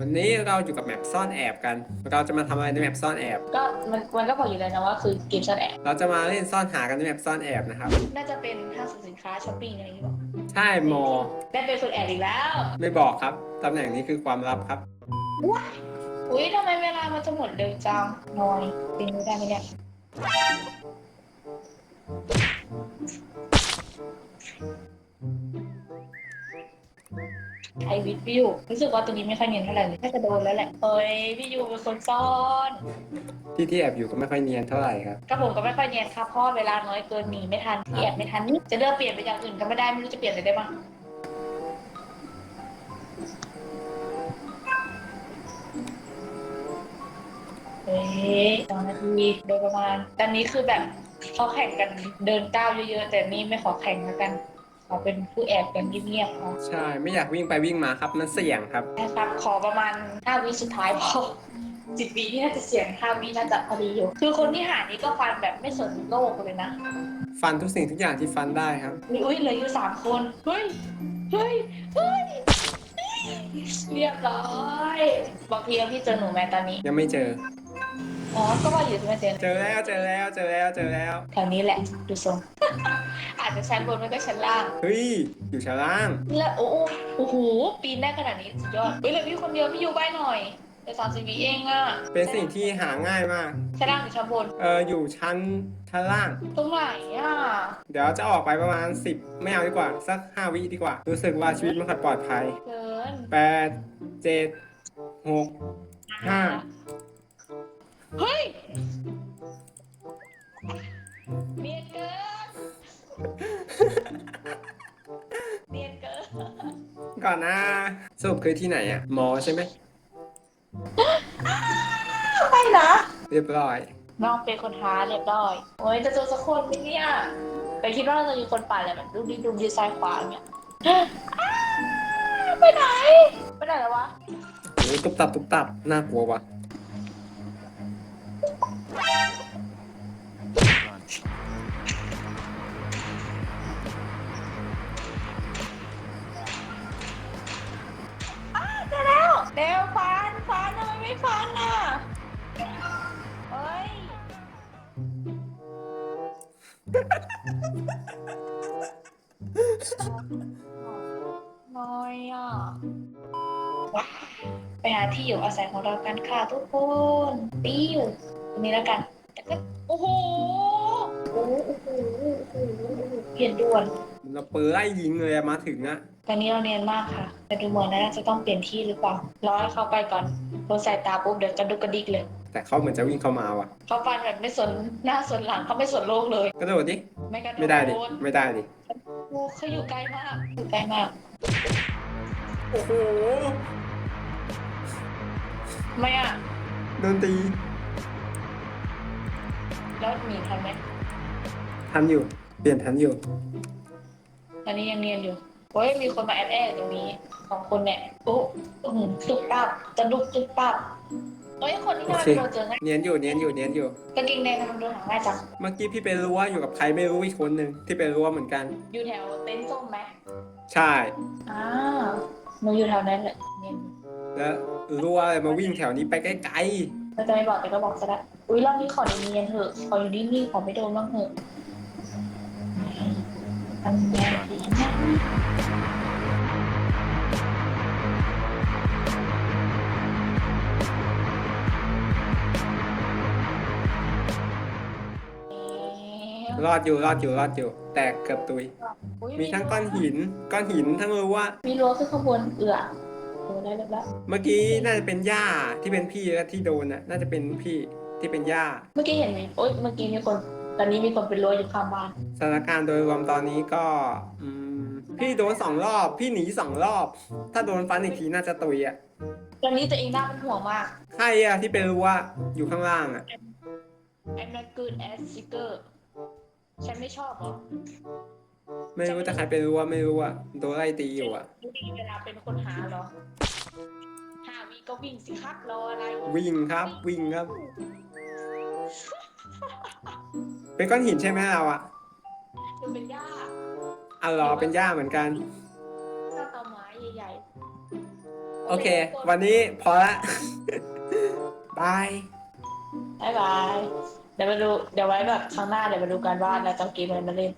วันนี้เราอยู่กับแมปซ่อนแอบกัน เราจะมาทำอะไรในแมปซ่อนแอบ ก็มันมันก็บอกอยู่แล้วนะว่าคือเกมซ่อนแอบ เราจะมาเล่นซ่อนหากันในแมปซ่อนแอบนะครับ น่าจะเป็นห้างสรรพสินค้าช้อปปิ้งอะไรอย่างเงี้ยใช่มอ ได้เป็นคนแอบอีกแล้วไม่บอกครับ ตำแหน่งนี้คือความลับครับ อุ้ยทำไมเวลามันจะหมดเร็วจังนอยเป็นไม่ได้ไหมเนี่ย ไอวิทพี่ยูรู้สึกว่าตัวนี้ไม่ค่อยเนียนเท่าไหร่เลยน่าจะโดนแล้วแหละเฮ้ยพี่ยูเป็นคนซ่อน ที่ที่แอบอยู่ก็ไม่ค่อยเนียนเท่าไหร่ครับก็ผมก็ไม่ค่อยเนียนครับเพราะเวลาน้อยเกินหนีไม่ทันที่แอบไม่ทันนี่จะเลือกเปลี่ยนไปอย่างอื่นก็ไม่ได้ไม่รู้จะเปลี่ยนอะไรได้บ้างเฮ้ยสองนาทีโดยประมาณตอนนี้คือแบบเขาแข่งกันเดินก้าวเยอะๆ แต่นี่ไม่ขอแข่งแล้วกัน ขอเป็นผู้แอบกันเงียบๆพอใช่ไม่อยากวิ่งไปวิ่งมาครับมันเสี่ยงครับนะครับขอประมาณ5วิสุดท้ายพอสิบวินี่น่าจะเสียง5วิน่าจะพอดีอยู่ คือคนที่หานี้ก็ฟันแบบไม่สนโลกเลยนะฟันทุกสิ่งทุกอย่างที่ฟันได้ครับมีอุ้ยเหลืออยู่สามคนเฮ้ยเฮ้ยเฮ้ยเรียบร้อยบอกพี่ว่าพี่เจอหนูไหมตอนนี้ ยังไม่เจอ อ๋อ ก็ว่าอยู่ที่มเจอเจอแล้วเจอแล้วเจอแล้วเจอแล้ว แถวนี้แหละ ดูทรง อาจจะชั้นบนไม่ก็ชั้นล่าง เฮ้ย อยู่ชั้นล่าง แล้วโอ้โหโอ้โห ปีนได้ขนาดนี้สุดยอด เฮ้ยเลยอพี่คนเดียวพี่อยู่ใบหน่อยแต่สามสิบวิเองอะเป็นสิ่งที่หาง่ายมาก ชั้นล่างหรือชั้นบน เอออยู่ชั้นชั้นล่าง ตรงไหนอะเดี๋ยวจะออกไปประมาณ 10 ไม่เอาดีกว่า สัก 5 วิดีกว่า รู้สึกว่าชีวิตมันขัดปลอดภัยเกินแปดเจ็ดหกห้า ก่อนนะสรุปคือที่ไหนอะมอใช่ไหมไม่นะ เรียบร้อย น้องเป็นคนท้าเรียบร้อย โอ้ยจะเจอสักคนไหมเนี่ยแต่คิดว่าเราจะมีคนป่าอะไรแบบดูดีดูดีซ้ายขวาอย่างเงี้ยอ้าวไปไหน ไปไหนแล้ววะ โอ้ยตุบตับตุบตับน่ากลัวว่ะ ไม่ฟันอะเฮ้ย น้อยอะว้าไปหาที่อยู่อาศัยของเรากันค่ะทุกคนปิ้วตรงนี้แล้วกันแต่ก็โอ้โหโอ้โหโอ้โหโอ้โหเปลี่ยนด่วน เราเปิดไล่ยิงเลยอะมาถึงอะ ตอนนี้เราเนียนมากค่ะ แต่ดูเหมือนน่าจะต้องเปลี่ยนที่หรือเปล่า รอให้เขาไปก่อนโดนสายตาปุ๊บเดี๋ยวกระดุกกระดิกเลย แต่เขาเหมือนจะวิ่งเข้ามาว่ะ เขาฟันแบบไม่สนหน้าสนหลังเขาไม่สนโลกเลย กระโดดดิ ไม่กระโดดไม่ได้ดิ ไม่ได้ดิโอ้เขาอยู่ไกลมากอยู่ไกลมาก โอ้โห ไม่อะโดนตี แล้วหมีทันไหมทันอยู่ เปลี่ยนทันอยู่ ตอนนี้ยังเนียนอยู่ โอ้ยมีคนมาแอบแอบตรงนี้สองคนเนี่ยโอ้อื้อหือตุ๊บตับจะลุกตุ๊บตับเอ้ยคนที่ทำไมโอเคเราเจอง่ายเนียนอยู่เนียนอยู่เนียนอยู่กางเกงแดงทำไมมันโดนหาง่ายจังเมื่อกี้พี่ไปรั้วอยู่กับใครไม่รู้อีกคนหนึ่งที่ไปรั้วเหมือนกัน อยู่แถวเต็นท์ส้มไหมใช่อ่าหนูอยู่แถวนั้นแหละเนียนแล้วรั้วอะไรมาวิ่งแถวนี้ไปไกลเราจะไม่บอกแต่ก็บอกซะละอุ้ยรอบนี้ขอเนียนๆเถอะขออยู่นิ่งๆขอไม่โดนบ้างเถอะทำงานดีน รอดอยู่รอดอยู่รอดอยู่ แต่เกือบตุย อุ๊ยมีทั้งก้อนหิน ก้อนหินทั้งรั้วมีรั้วขึ้นข้างบนเอือโอ้ได้แล้วละเมื่อกี้น่าจะเป็นย่าที่เป็นพี่และที่โดนน่ะ น่าจะเป็นพี่ที่เป็นย่า เมื่อกี้เห็นไหมโอ๊ยเมื่อกี้มีคน ตอนนี้มีคนเป็นรั้วอยู่ข้างบ้านสถานการณ์โดยรวมตอนนี้ก็อืมพี่โดนสองรอบ พี่หนีสองรอบ ถ้าโดนฟันอีกทีน่าจะตุยอะ ตอนนี้ตัวเองน่าเป็นห่วงมาก ใครอะที่เป็นรั้วอยู่ข้างล่างอะ I'm not good at seeker ฉันไม่ชอบเหรอไม่รู้แต่ใครเป็นรั้วไม่รู้อะโดนไล่ตีอยู่อะดูดีเวลาเป็นคนหาเหรอหาวีก็วิ่งสิครับรออะไรวิ่งครับ วิ่งครับ เป็นก้อนหินใช่ไหมเราอะดูเป็นหญ้าอ๋อเหรอเป็นย่าเหมือนกันหน้าตาไม้ใหญ่โอเค วันนี้พอละบาย บายบาย เดี๋ยวมาดู เดี๋ยวไว้แบบครั้งหน้าเดี๋ยวมาดูกันว่าเราจะเองกมอะไรมาเล่น